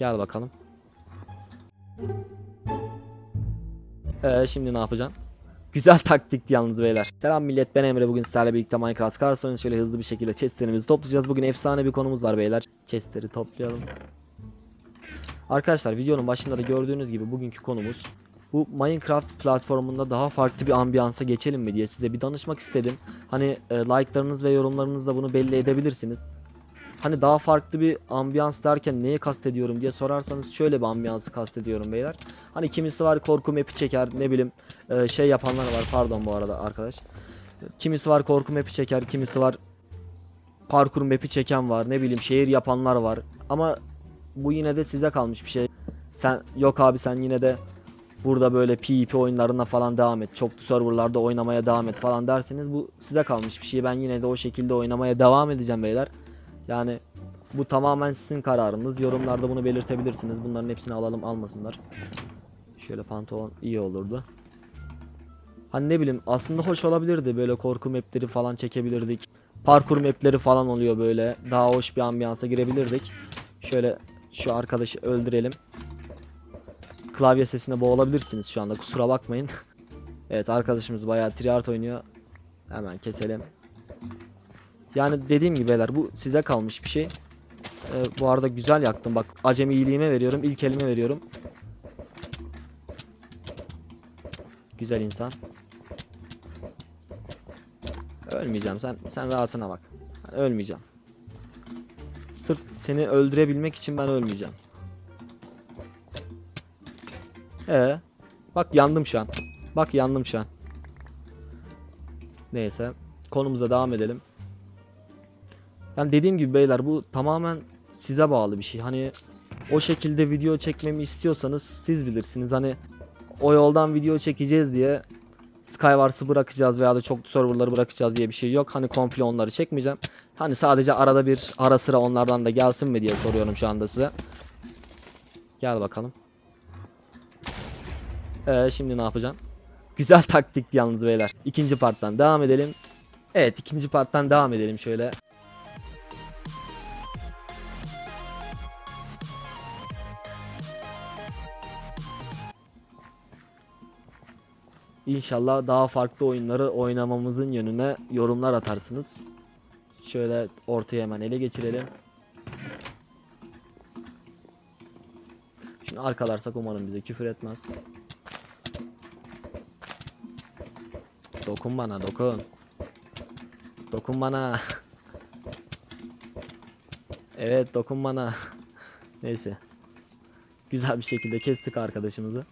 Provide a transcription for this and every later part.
Gel bakalım. Ee, şimdi ne yapacağım? Güzel taktikti yalnız beyler. Selam millet ben Emre bugün sizlerle birlikte Minecraft Carson şöyle hızlı bir şekilde chestlerimizi toplayacağız. Bugün efsane bir konumuz var beyler. Chestleri toplayalım. Arkadaşlar videonun başında da gördüğünüz gibi bugünkü konumuz bu Minecraft platformunda daha farklı bir ambiyansa geçelim mi diye size bir danışmak istedim. Hani e, like'larınız ve yorumlarınızla bunu belli edebilirsiniz. Hani daha farklı bir ambiyans derken neyi kastediyorum diye sorarsanız şöyle bir ambiyansı kastediyorum beyler. Hani kimisi var korku map'i çeker ne bileyim e, şey yapanlar var pardon bu arada arkadaş. Kimisi var korku map'i çeker kimisi var parkur map'i çeken var ne bileyim şehir yapanlar var. Ama bu yine de size kalmış bir şey. Sen yok abi sen yine de burada böyle PvP oyunlarına falan devam et. Çoklu serverlarda oynamaya devam et falan derseniz bu size kalmış bir şey. Ben yine de o şekilde oynamaya devam edeceğim beyler. Yani bu tamamen sizin kararınız. Yorumlarda bunu belirtebilirsiniz. Bunların hepsini alalım almasınlar. Şöyle pantolon iyi olurdu. Hani ne bileyim aslında hoş olabilirdi. Böyle korku mapleri falan çekebilirdik. Parkur mapleri falan oluyor böyle. Daha hoş bir ambiyansa girebilirdik. Şöyle şu arkadaşı öldürelim. Klavye sesine boğulabilirsiniz şu anda kusura bakmayın. evet arkadaşımız bayağı triart oynuyor. Hemen keselim. Yani dediğim gibi beyler bu size kalmış bir şey. Ee, bu arada güzel yaktım bak acemi iyiliğime veriyorum ilk elime veriyorum. Güzel insan. Ölmeyeceğim sen sen rahatına bak. Ben ölmeyeceğim. Sırf seni öldürebilmek için ben ölmeyeceğim. Ee, bak yandım şu an. Bak yandım şu an. Neyse konumuza devam edelim. Yani dediğim gibi beyler bu tamamen size bağlı bir şey. Hani o şekilde video çekmemi istiyorsanız siz bilirsiniz. Hani o yoldan video çekeceğiz diye Skywars'ı bırakacağız veya da çoklu serverları bırakacağız diye bir şey yok. Hani komple onları çekmeyeceğim. Hani sadece arada bir ara sıra onlardan da gelsin mi diye soruyorum şu anda size. Gel bakalım. Ee, şimdi ne yapacağım? Güzel taktikti yalnız beyler. İkinci parttan devam edelim. Evet ikinci parttan devam edelim şöyle. İnşallah daha farklı oyunları oynamamızın yönüne yorumlar atarsınız. Şöyle ortaya hemen ele geçirelim. Şimdi arkalarsak umarım bize küfür etmez. Dokun bana dokun. Dokun bana. evet dokun bana. Neyse. Güzel bir şekilde kestik arkadaşımızı.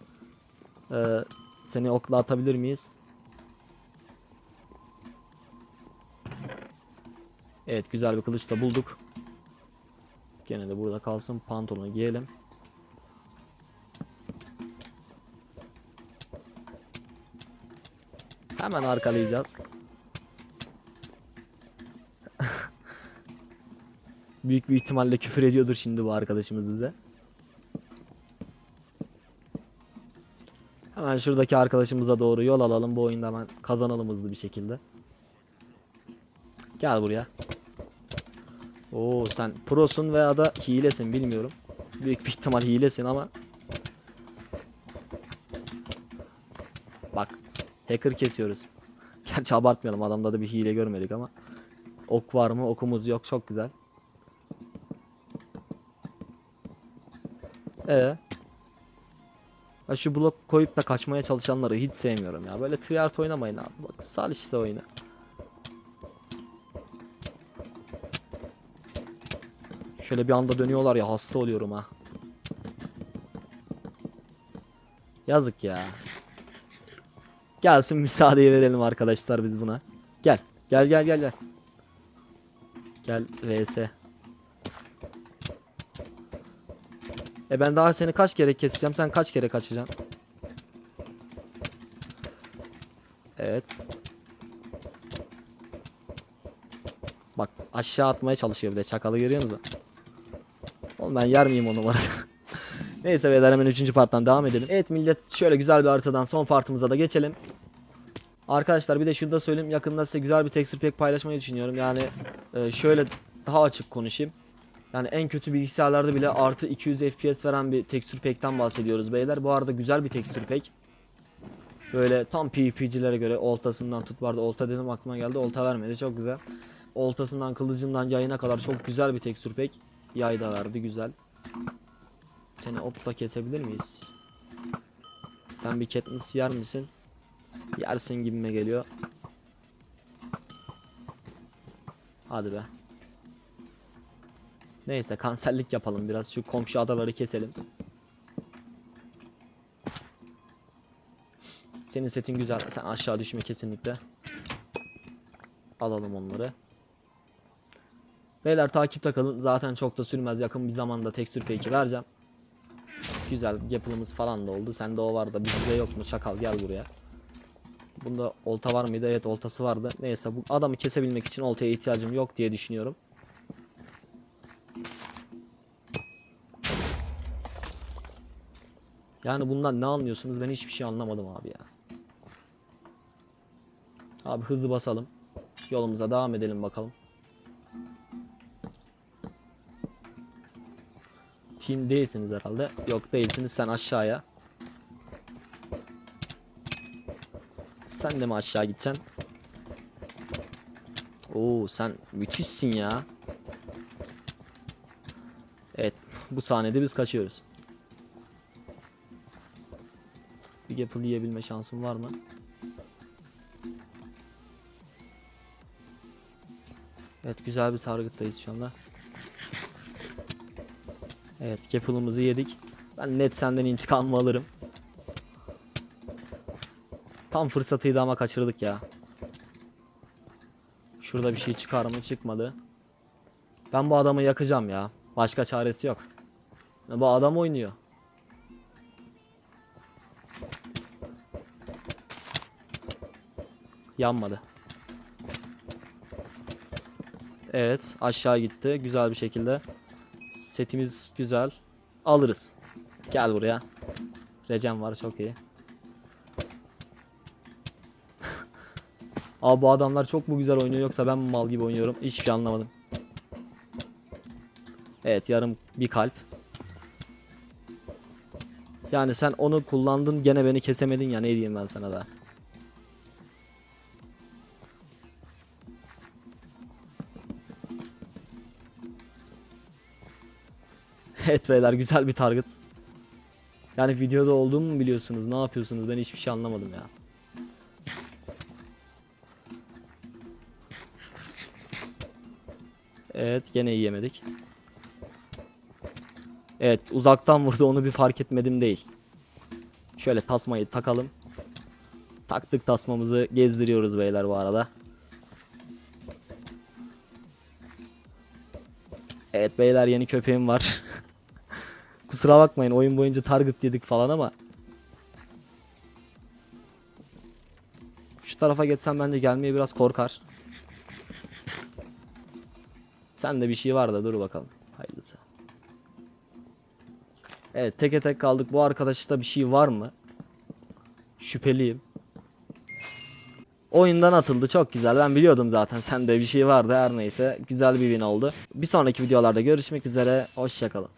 Ee, seni okla atabilir miyiz? Evet güzel bir kılıç da bulduk. Gene de burada kalsın. Pantolonu giyelim. Hemen arkalayacağız. Büyük bir ihtimalle küfür ediyordur şimdi bu arkadaşımız bize. Hemen şuradaki arkadaşımıza doğru yol alalım. Bu oyunda hemen kazanalım hızlı bir şekilde. Gel buraya. Oo sen prosun veya da hilesin bilmiyorum. Büyük bir ihtimal hilesin ama. Bak hacker kesiyoruz. Gerçi abartmayalım adamda da bir hile görmedik ama. Ok var mı? Okumuz yok. Çok güzel. Ee. Ya şu blok koyup da kaçmaya çalışanları hiç sevmiyorum ya. Böyle triart oynamayın abi. Bak sal işte oyunu. Şöyle bir anda dönüyorlar ya hasta oluyorum ha. Yazık ya. Gelsin müsaadeyi verelim arkadaşlar biz buna. Gel. Gel gel gel gel. Gel vs. E ben daha seni kaç kere keseceğim sen kaç kere kaçacaksın? Evet. Bak aşağı atmaya çalışıyor bir de çakalı görüyorsunuz mu? Oğlum ben yer miyim o numarada? Neyse beyler hemen 3. parttan devam edelim. Evet millet şöyle güzel bir haritadan son partımıza da geçelim. Arkadaşlar bir de şunu da söyleyeyim yakında size güzel bir texture pack paylaşmayı düşünüyorum. Yani e, şöyle daha açık konuşayım. Yani en kötü bilgisayarlarda bile artı 200 FPS veren bir tekstür pack'ten bahsediyoruz beyler. Bu arada güzel bir tekstür pack. Böyle tam PvP'cilere göre oltasından tut vardı. Olta dedim aklıma geldi. Olta vermedi. Çok güzel. Oltasından kılıcından yayına kadar çok güzel bir tekstür pack. Yay da verdi güzel. Seni opla kesebilir miyiz? Sen bir Katniss yer misin? Yersin gibime geliyor. Hadi be. Neyse kanserlik yapalım biraz. Şu komşu adaları keselim. Senin setin güzel. Sen aşağı düşme kesinlikle. Alalım onları. Beyler takipte kalın. Zaten çok da sürmez. Yakın bir zamanda tekstür pack'i vereceğim. Güzel yapılımız falan da oldu. Sende o var da bizde yok mu? Çakal gel buraya. Bunda olta var mıydı? Evet oltası vardı. Neyse bu adamı kesebilmek için oltaya ihtiyacım yok diye düşünüyorum. Yani bundan ne anlıyorsunuz? Ben hiçbir şey anlamadım abi ya. Abi hızlı basalım. Yolumuza devam edelim bakalım. Team değilsiniz herhalde. Yok değilsiniz sen aşağıya. Sen de mi aşağı gideceksin? Oo sen müthişsin ya. Evet bu sahnede biz kaçıyoruz. Bir Gapple yiyebilme şansım var mı? Evet güzel bir target'tayız şu anda. Evet Gapple'ımızı yedik. Ben net senden intikamımı alırım. Tam fırsatıydı ama kaçırdık ya. Şurada bir şey çıkar mı? Çıkmadı. Ben bu adamı yakacağım ya. Başka çaresi yok. Bu adam oynuyor. Yanmadı. Evet aşağı gitti güzel bir şekilde. Setimiz güzel. Alırız. Gel buraya. Recem var çok iyi. Abi bu adamlar çok mu güzel oynuyor yoksa ben mi mal gibi oynuyorum? Hiçbir şey anlamadım. Evet yarım bir kalp. Yani sen onu kullandın gene beni kesemedin ya ne diyeyim ben sana da. Evet beyler güzel bir target. Yani videoda olduğumu mu biliyorsunuz? Ne yapıyorsunuz? Ben hiçbir şey anlamadım ya. Evet gene yiyemedik. Evet uzaktan vurdu onu bir fark etmedim değil. Şöyle tasmayı takalım. Taktık tasmamızı gezdiriyoruz beyler bu arada. Evet beyler yeni köpeğim var. Kusura bakmayın oyun boyunca target yedik falan ama. Şu tarafa geçsem bence gelmeye biraz korkar. Sen de bir şey var da dur bakalım. Hayırlısı. Evet teke tek kaldık. Bu arkadaşta bir şey var mı? Şüpheliyim. Oyundan atıldı çok güzel. Ben biliyordum zaten sende bir şey vardı her neyse. Güzel bir win oldu. Bir sonraki videolarda görüşmek üzere. Hoşçakalın.